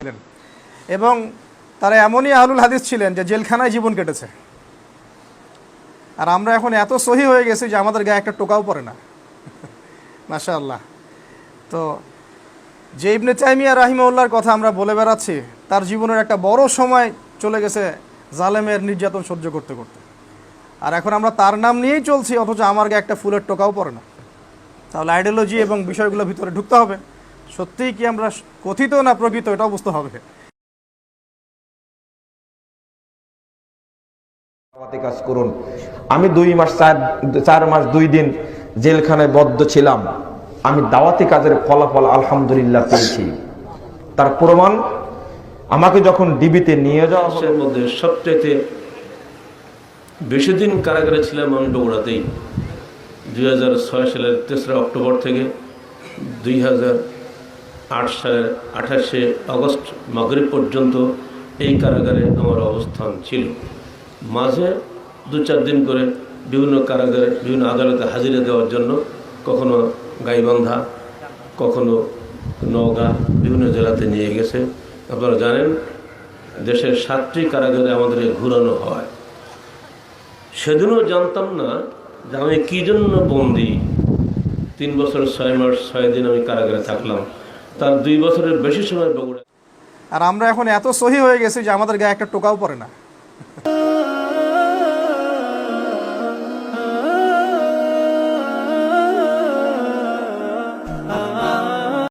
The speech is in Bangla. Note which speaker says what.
Speaker 1: ছিলেন। এবং তারা এমনই আহলুল হাদিস ছিলেন যে জেলখানায় জীবন কেটেছে। আর আমরা এখন এত সহি হয়ে গেছি যে আমাদের গায়ে একটা টোকাও পড়ে না। মাশা আল্লাহ তো যে ইবনে চাইমিয়া রাহিমউল্লাহর কথা আমরা বলে বেড়াচ্ছি, তার জীবনের একটা বড় সময় চলে গেছে জালেমের নির্যাতন সহ্য করতে করতে। আর এখন আমরা তার নাম নিয়েই চলছি, অথচ আমার গায়ে একটা ফুলের টোকাও পড়ে না। তাহলে আইডিওলজি এবং বিষয়গুলো ভিতরে ঢুকতে হবে। সত্যিই কি আমরা কথিত না প্রকৃত এটাও বুঝতে হবে।
Speaker 2: দাওয়াতি কাজ করুন। আমি দুই মাস চার চার মাস দুই দিন জেলখানায় বদ্ধ ছিলাম। আমি দাওয়াতি কাজের ফলাফল আলহামদুলিল্লাহ পেয়েছি। তার প্রমাণ আমাকে যখন ডিবিতে নিয়ে যাওয়া
Speaker 3: মধ্যে সবচাইতে বেশি দিন কারাগারে ছিলাম আমি বগুড়াতেই দুই হাজার ছয় সালের তেসরা অক্টোবর থেকে দুই হাজার আট সালের আঠাশে আগস্ট মাগরিব পর্যন্ত এই কারাগারে আমার অবস্থান ছিল। মাঝে দু চার দিন করে বিভিন্ন কারাগারে, বিভিন্ন আদালতে হাজিরা দেওয়ার জন্য কখনো গাইবান্ধা, কখনো নওগাঁ, বিভিন্ন জেলাতে নিয়ে গেছে। আপনারা জানেন, দেশের সাতটি কারাগারে আমাদের ঘুরানো হয়। সেদিনও জানতাম না যে আমি কী জন্য বন্দি। তিন বছর ছয় মাস, ছয় দিন আমি কারাগারে থাকলাম। তার দুই বছরের বেশি সময় বগুড়া
Speaker 1: আর আমরা এখন এত সহি হয়ে গেছি যে আমাদের গায়ে একটা টোকাও পড়ে না।